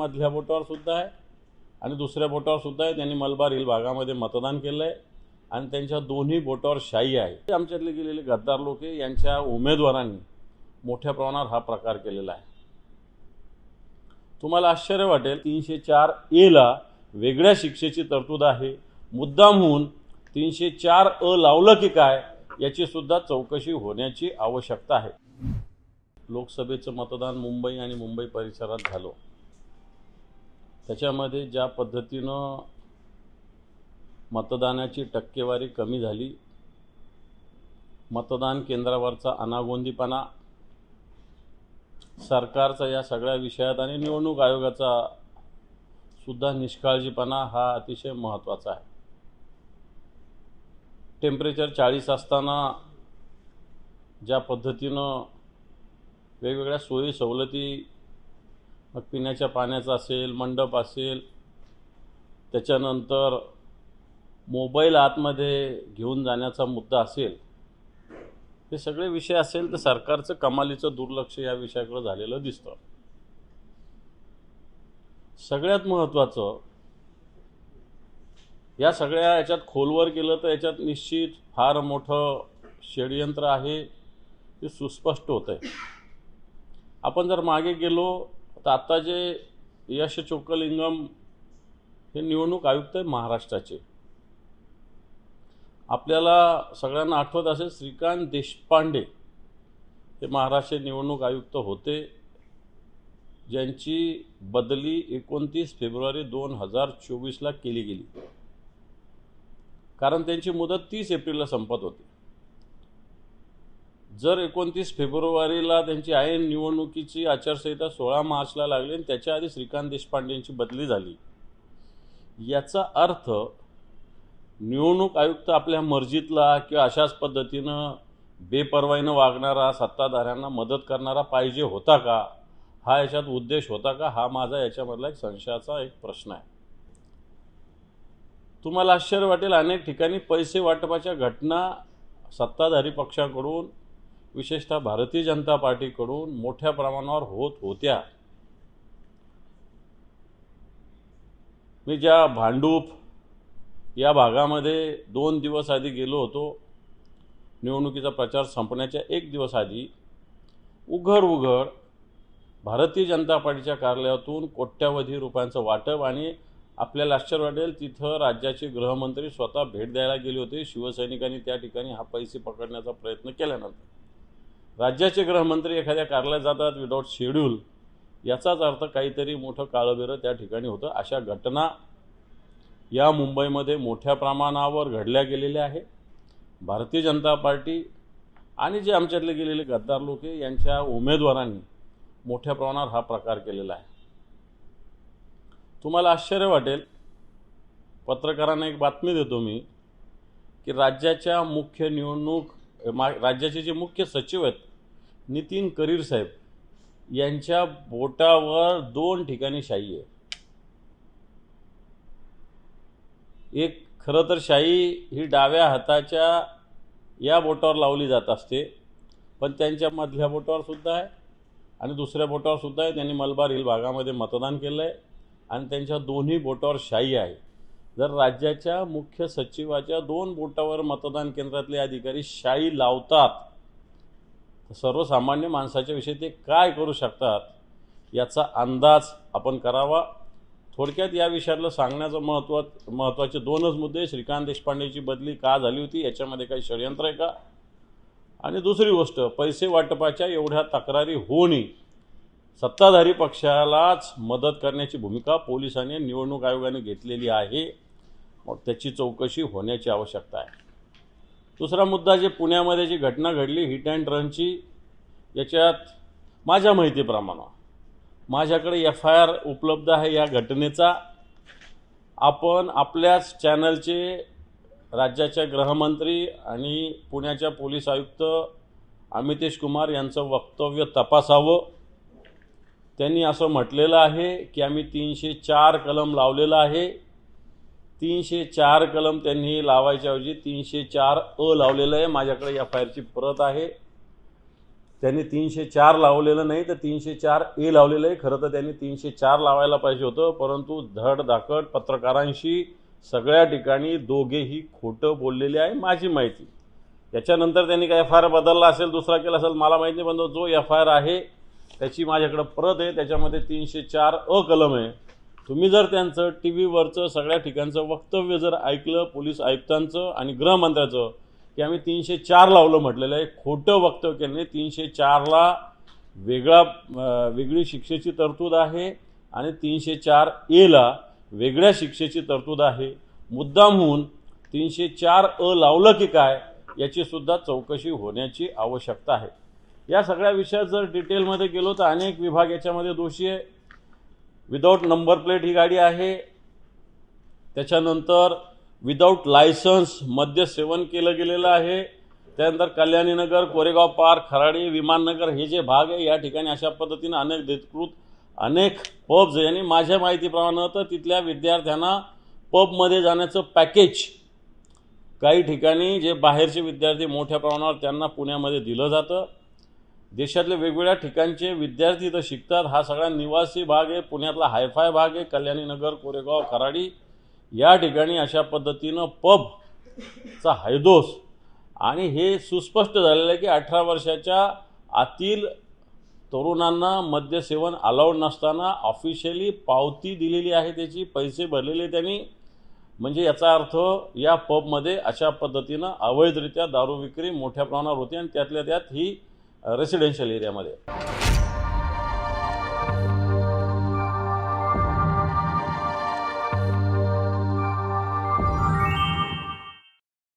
मधल्या बोटावर सुद्धा आहे आणि दुसऱ्या बोटावर सुद्धा आहे. त्यांनी मलबार हिल भागामध्ये मतदान केलं आहे आणि त्यांच्या दोन्ही बोटावर शाई आहे. आमच्यातले गेलेले गद्दार लोक यांच्या उमेदवारांनी मोठ्या प्रमाणावर हा प्रकार केलेला आहे. तुम्हाला आश्चर्य वाटेल तीनशे चार एला वेगळ्या शिक्षेची तरतूद आहे. मुद्दामहून तीनशे चार अ लावलं की काय याची सुद्धा चौकशी होण्याची आवश्यकता आहे. लोकसभेचं मतदान मुंबई आणि मुंबई परिसरात झालं. त्याच्यामध्ये ज्या पद्धतीनं मतदानाची टक्केवारी कमी झाली मतदान केंद्रावरचा अनागोंदीपणा सरकारचा या सगळ्या विषयात आणि निवडणूक आयोगाचा सुद्धा निष्काळजीपणा हा अतिशय महत्त्वाचा आहे. टेम्परेचर चाळीस असताना ज्या पद्धतीनं वेगवेगळ्या सोयी सवलती मग पिण्याच्या पाण्याचा असेल मंडप असेल त्याच्यानंतर मोबाईल आतमध्ये घेऊन जाण्याचा मुद्दा असेल हे सगळे विषय असेल तर सरकारचं कमालीचं दुर्लक्ष या विषयाकडे झालेलं दिसतं. सगळ्यात महत्त्वाचं या सगळ्या याच्यात खोलवर गेलं तर याच्यात निश्चित फार मोठं षडयंत्र आहे ते सुस्पष्ट होतं आहे आपण जर मागे गेलो तर आता जे यश चोक्कलिंगम हे निवडणूक आयुक्त आहे महाराष्ट्राचे आपल्याला सगळ्यांना आठवत असेल श्रीकांत देशपांडे हे महाराष्ट्र निवडणूक आयुक्त होते ज्यांची बदली एकोणतीस फेब्रुवारी दोन हजार चोवीसला केली गेली. कारण त्यांची मुदत तीस एप्रिलला संपत होती. जर एकोणतीस फेब्रुवारीला त्यांची ऐन निवडणुकीची आचारसंहिता सोळा मार्चला लागली आणि त्याच्या आधी श्रीकांत देशपांडेंची बदली झाली याचा अर्थ निवडणूक आयुक्त आपल्या मर्जीतला किंवा अशाच पद्धतीनं बेपर्वाईनं वागणारा सत्ताधाऱ्यांना मदत करणारा पाहिजे होता का? हा याच्यात उद्देश होता का? हा माझा याच्यामधला एक संशयाचा एक प्रश्न आहे. तुम्हाला आश्चर्य वाटेल अनेक ठिकाणी पैसे वाटपाच्या घटना सत्ताधारी पक्षाकडून विशेषतः भारतीय जनता पार्टीकडून मोठ्या प्रमाणावर होत होत्या. मी ज्या भांडूप या भागामध्ये दोन दिवस आधी गेलो होतो निवडणुकीचा प्रचार संपण्याच्या एक दिवस आधी उघड उघड भारतीय जनता पार्टीच्या कार्यालयातून कोट्यावधी रुपयांचं वाटप आणि आपल्याला आश्चर्य वाटेल तिथं राज्याचे गृहमंत्री स्वतः भेट द्यायला गेले होते. शिवसैनिकांनी त्या ठिकाणी हा पैसे पकडण्याचा प्रयत्न केल्यानंतर. राज्याचे गृहमंत्री एखाद्या कार्यालयात जातात विदाऊट शेड्यूल याचाच अर्थ काहीतरी मोठं काळबेरं त्या ठिकाणी होतं. अशा घटना या मुंबईमध्ये मोठ्या प्रमाणावर घडल्या गेलेल्या आहे भारतीय जनता पार्टी आणि जे आमच्यातले गेलेले गद्दार लोक आहे यांच्या उमेदवारांनी मोठ्या प्रमाणावर हा प्रकार केलेला आहे. तुम्हाला आश्चर्य वाटेल पत्रकारांना एक बातमी देतो मी की राज्याच्या मुख्य निवडणूक मा राज्याचे जे मुख्य सचिव आहेत नितीन करीर साहेब यांच्या बोटावर दोन ठिकाणी शाई आहे. एक खरं तर शाई ही डाव्या हाताच्या या बोटावर लावली जात असते पण त्यांच्या मधल्या बोटावर सुद्धा आहे आणि दुसऱ्या बोटावर सुद्धा आहे. त्यांनी मलबार हिल भागामध्ये मतदान केलं आहे आणि त्यांच्या दोन्ही बोटावर शाई आहे. जर राज्याच्या मुख्य सचिवाच्या दोन बोटावर मतदान केंद्रातले अधिकारी शाई लावतात तर सर्वसामान्य माणसाच्या विषयी ते काय करू शकतात याचा अंदाज आपण करावा. थोडक्यात या विषयातलं सांगण्याचं महत्त्व महत्त्वाचे दोनच मुद्दे श्रीकांत देशपांडेची बदली का झाली होती याच्यामध्ये काही षडयंत्र आहे का? आणि दुसरी गोष्ट पैसे वाटपाच्या एवढ्या तक्रारी होऊ नये. सत्ताधारी पक्षालाच मदत करण्याची भूमिका पोलिसांनी निवडणूक आयोगाने घेतलेली आहे. मग त्याची चौकशी होण्याची आवश्यकता आहे. दुसरा मुद्दा जे पुण्यामध्ये जी घटना घडली हिट अँड रनची याच्यात माझ्या माहितीप्रमाणे माझ्याकडे एफ आय आर उपलब्ध आहे या घटनेचा. आपण आपल्याच चॅनलचे राज्याच्या गृहमंत्री आणि पुण्याच्या पोलीस आयुक्त अमितेश कुमार यांचं वक्तव्य तपासावं. त्यांनी असं म्हटलेलं आहे की आम्ही तीनशे चार कलम लावलेलं आहे. तीनशे चार कलम त्यांनी लावायच्याऐवजी तीनशे चार अ लावलेलं आहे. माझ्याकडे एफ आय आरची प्रत आहे. त्यांनी तीनशे चार लावलेलं नाही तर तीनशे चार ए लावलेलं आहे. खरं तर त्यांनी तीनशे चार लावायला पाहिजे होतं परंतु धडधाकट पत्रकारांशी सगळ्या ठिकाणी दोघेही खोटं बोललेले आहे माझी माहिती. याच्यानंतर त्यांनी काय एफ आय आर बदलला असेल दुसरा केला असेल मला माहिती नाही पण जो एफ आय आर आहे त्याची माझ्याकडं प्रत आहे त्याच्यामध्ये तीनशे चार अ कलम आहे. तुम्ही जर त्यांचं टी व्हीवरचं सगळ्या ठिकाणचं वक्तव्य जर ऐकलं पोलीस आयुक्तांचं आणि गृहमंत्र्याचं की आम्ही तीनशे चार लावलं म्हटलेलं आहे खोटं वक्तव्य केलं नाही तीनशे चारला वेगळा वेगळी शिक्षेची तरतूद आहे आणि तीनशे चार एला वेगळ्या शिक्षेची तरतूद आहे. मुद्दामहून तीनशे चार अ लावलं की काय याचीसुद्धा चौकशी होण्याची आवश्यकता आहे. या सगळ्या विषयात जर डिटेलमध्ये गेलो तर अनेक विभाग याच्यामध्ये दोषी आहे. विदाऊट नंबर प्लेट ही गाडी आहे. त्याच्यानंतर विदाऊट लायसन्स मद्य सेवन केलं गेलेलं आहे. त्यानंतर कल्याणीनगर कोरेगाव पार्क खराडी विमाननगर हे जे भाग आहे या ठिकाणी अशा पद्धतीनं अनेक अधिकृत अनेक पब्स आहे. आणि माझ्या माहितीप्रमाणे तर तिथल्या विद्यार्थ्यांना पबमध्ये जाण्याचं पॅकेज काही ठिकाणी जे बाहेरचे विद्यार्थी मोठ्या प्रमाणावर त्यांना पुण्यामध्ये दिलं जातं. देशातले वेगवेगळ्या ठिकाणचे विद्यार्थी इथं शिकतात. हा सगळा निवासी भाग आहे. पुण्यातला हायफाय भाग आहे. कल्याणीनगर कोरेगाव खराडी या ठिकाणी अशा पद्धतीनं पबचा हायदोस. आणि हे सुस्पष्ट झालेलं आहे की अठरा वर्षाच्या आतील तरुणांना मद्यसेवन अलाउड नसताना ऑफिशियली पावती दिलेली आहे. त्याची पैसे भरलेले त्यांनी. म्हणजे याचा अर्थ या पबमध्ये अशा पद्धतीनं अवैधरित्या दारू विक्री मोठ्या प्रमाणावर होती आणि त्यातल्या त्यात ही रेसिडेन्शियल एरियामध्ये